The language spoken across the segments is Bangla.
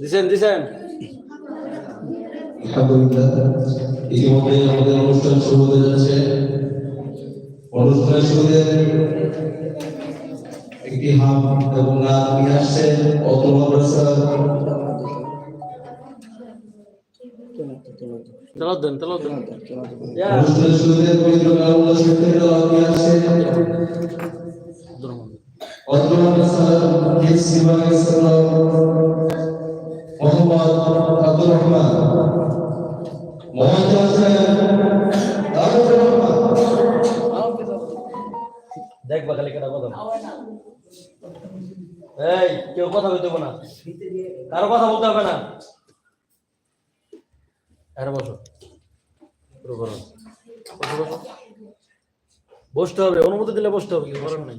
দিছেন দিছেন আলহামদুলিল্লাহ ইতিমধ্যে আমাদের অনুষ্ঠান শুরু হতে যাচ্ছে অনুষ্ঠানের শুরুতে একটি হাম এবং নাম নিয়ে আসছেন অতুল মাদ্রাসা তেলাওয়াত দেন তেলাওয়াত দেন ইয়া অনুষ্ঠানের শুরুতে পবিত্র কালামুল্লাহ শরীফের তেলাওয়াত নিয়ে আসছেন অতুল মাদ্রাসা হিফজ বিভাগের ছাত্র মোহাম্মদ আব্দুর রহমান। মোহাম্মদ হোসেন, আব্দুর রহমান। কথা এই, কেউ কথা বলতে না। কারও কথা বলতে হবে না। আরে বসো। বসতে হবে, অনুমতি দিলে বসতে হবে, কিছু করার নাই।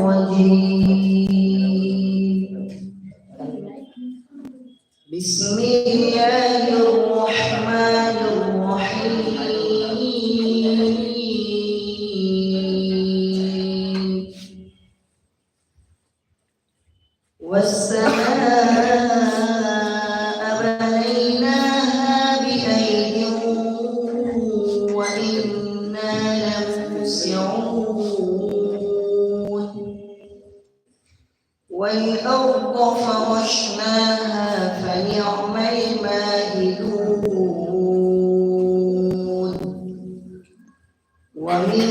والأرض فرشناها فنعم الماهدون. ومن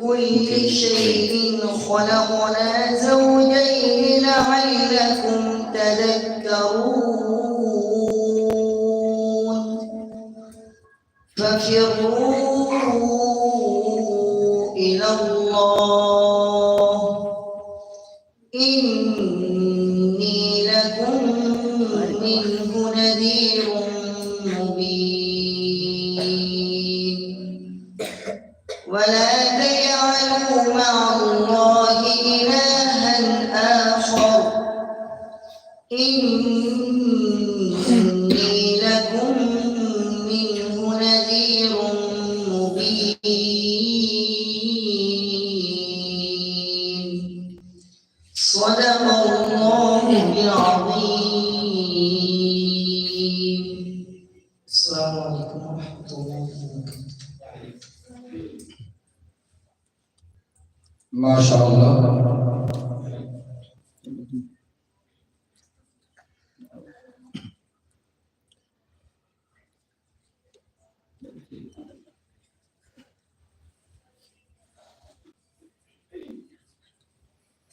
كل شيء خلقنا زوجين لعلكم تذكرون. ففروا نذير ما شاء الله.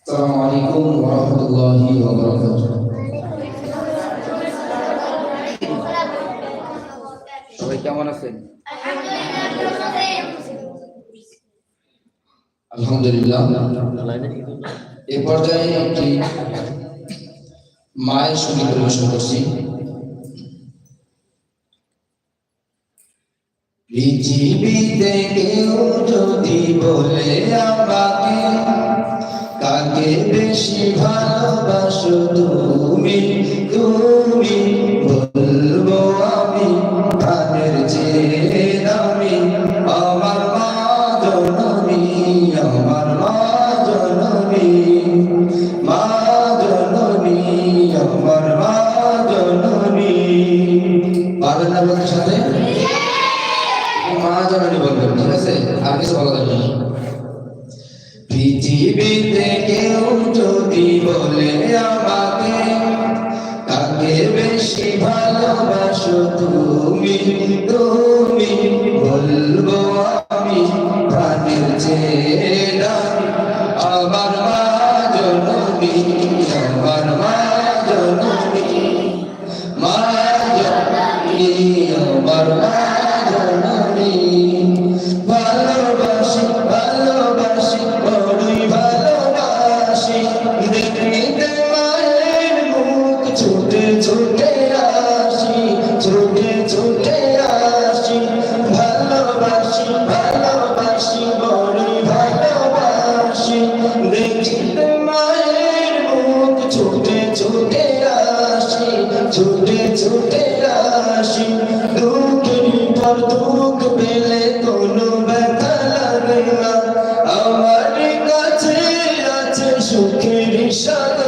السلام عليكم ورحمة الله وبركاته. কেমন আছেন? আলহামদুলিল্লাহ। এ পর্যায়ে একটি মায়ের সংগীত পরিবেশন করছি। পৃথিবীতে কেউ যদি বলে আমাকে, কাকে বেশি ভালোবাসো তুমি? তুমি পারবেন না বলতে সাথে? মা জননী বলবেন, ঠিক আছে? আর কিছু বলা যাবে পৃথিবীতে কেউ যদি বলে আমাকে তাকে বেশি ভালোবাসো তুমি? তুমি চোখের ইশারা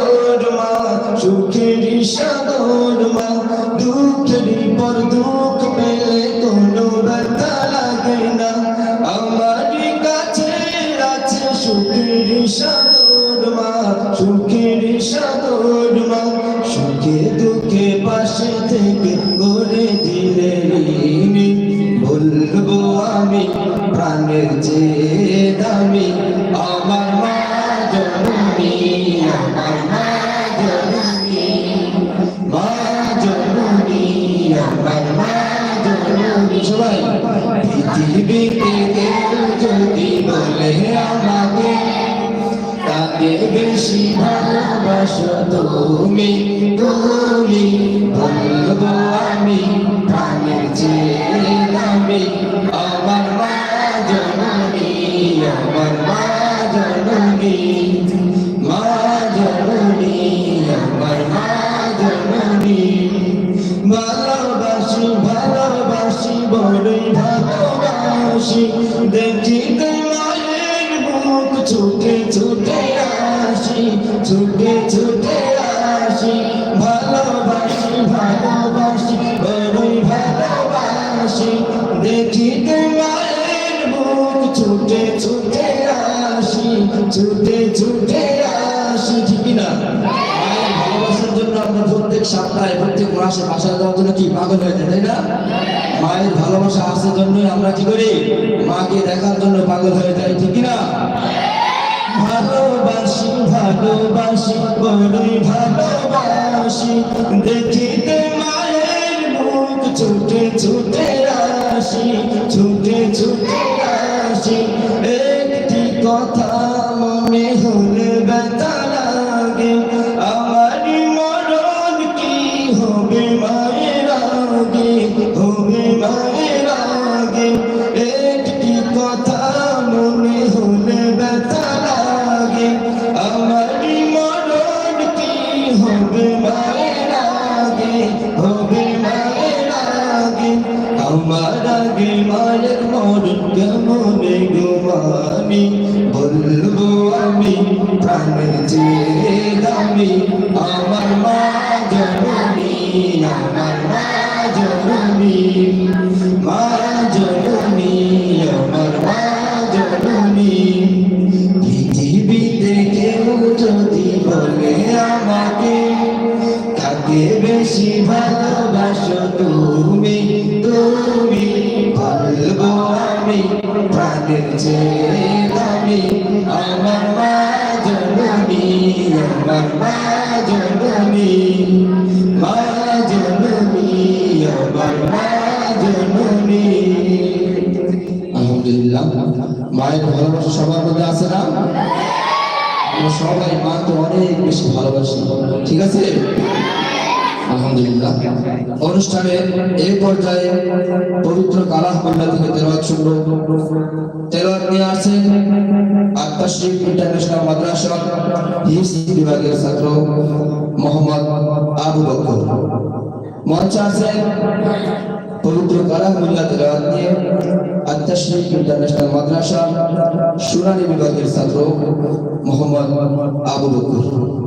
সবাই, পৃথিবীতে কেউ যদি বলে আমাকে, তাকে বেশি ভালোবাসো তুমি তুমি বলব আমি প্রাণের চেয়ে দামি। ভালোবাসি দেখিতে মায়ের মুখ ছুটে ছুটে আসি, ছুটে ছুটে আসি। ভালোবাসি ভালোবাসি বড়ই ভালোবাসি। দেখিতে মায়ের মুখ ছুটে ছুটে আসি, ছুটে ছুটে আসি ঠিক না মায়ের ভালোবাসার জন্য আমরা প্রত্যেক সপ্তাহে, প্রত্যেক মাসে বাসা দেওয়ার জন্য কি পাগল হয়ে যায়, তাই না? মায়ের ভালোবাসা আসার জন্যই আমরা কি করি? মাকে দেখার জন্য পাগল হয়ে যাই, ঠিক না ভালোবাসি ভালোবাসি, বড়ই ভালোবাসি। দেখিতে মায়ের মুখ ছুটে ছুটে আসি আমার আগে মায়ের মরণ কেমন গোমানি বলব আমি প্রাণের যে দামি আমার মা জননী চেয়ে আমার মা জননী মা জননী মা জননী আমার মা জননী আলহামদুলিল্লাহ ভালোবাসা সবার মধ্যে আছে না? আমরা সবাই মাকে অনেক বেশি ভালোবাসি। ঠিক আছে? পবিত্র কালাহ আত্মাশ্রী ইন্টারন্যাশনাল মাদ্রাসা হিফজ বিভাগের ছাত্র মোহাম্মদ আবু শুনানি বিভাগের ছাত্র মোহাম্মদ আবু বকর।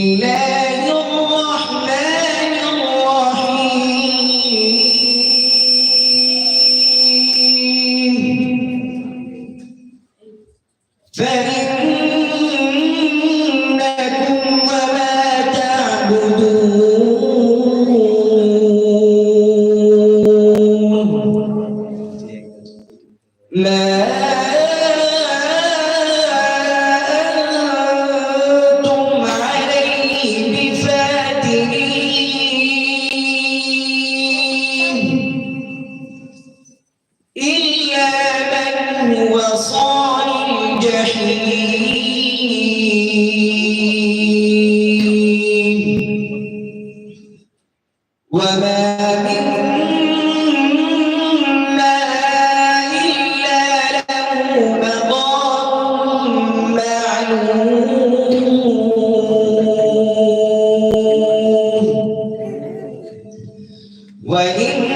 وإن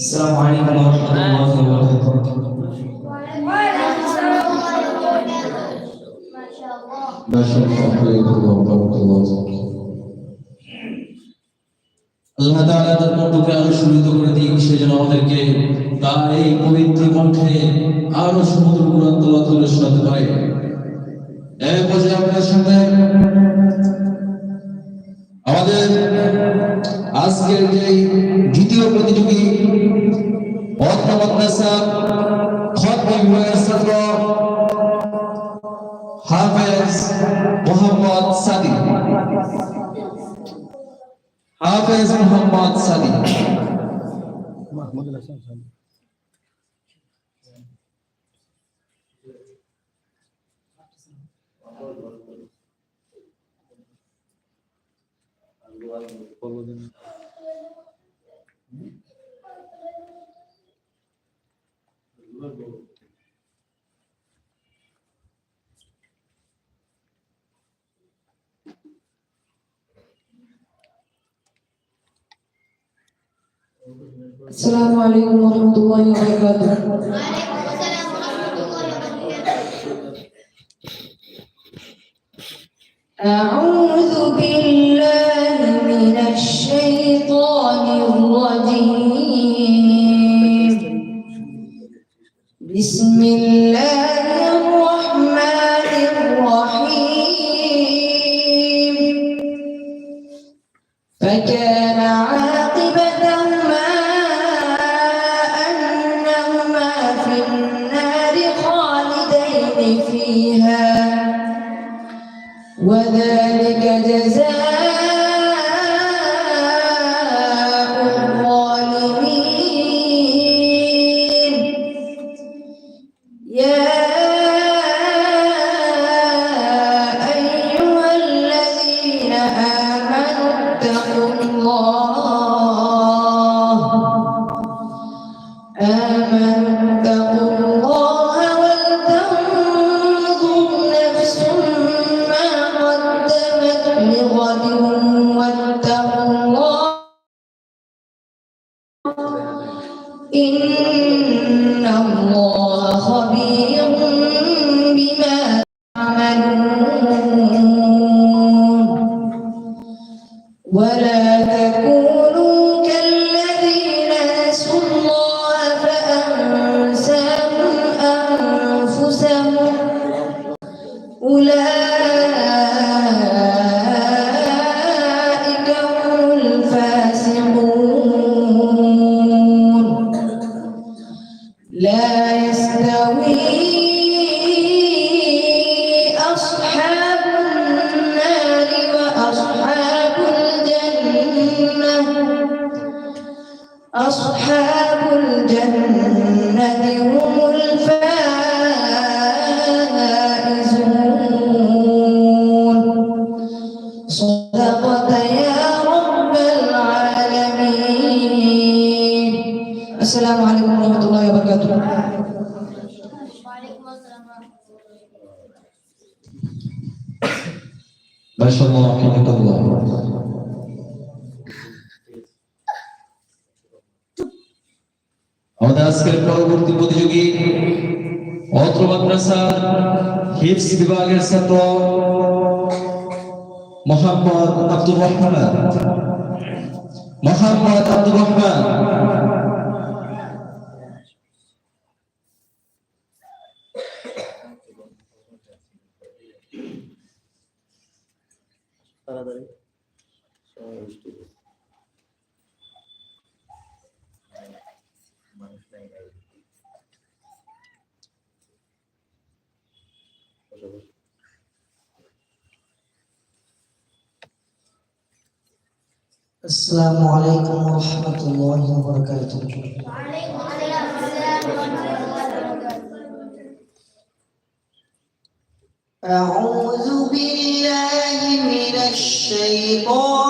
السلام عليكم ورحمة الله وبركاته আল্লাহ তাআলা তার কণ্ঠকে আরো সুরিত করে দিন সেজন্য আমাদেরকে তার এই পবিত্র কণ্ঠে আরো সমুদ্র কোরআন তেলাওয়াত করে শোনাতে পারে এই পর্যায়ে আপনাদের সামনে আমাদের আজকের যে দ্বিতীয় প্রতিযোগী অত্র মাদ্রাসা খত বিভাগের ছাত্র হাফেজ মোহাম্মদ সাদিক। হাফেজ Mohammad Sadiq. Mahmudul Hasan Margo. Assalamualaikum warahmatullahi wabarakatuh. রহমতুল্লাহ বারাকাতু মাশাআল্লাহ হাকিকাতুল্লাহ আমাদের আজকের পরবর্তী প্রতিযোগী অত্র মাদ্রাসার হিপস বিভাগের ছাত্র Mohammad Abdur Rahman. Mohammad Abdur Rahman right? So I السلام عليكم ورحمة الله وبركاته وعليكم ورحمة الله وبركاته الشيطان الرجيم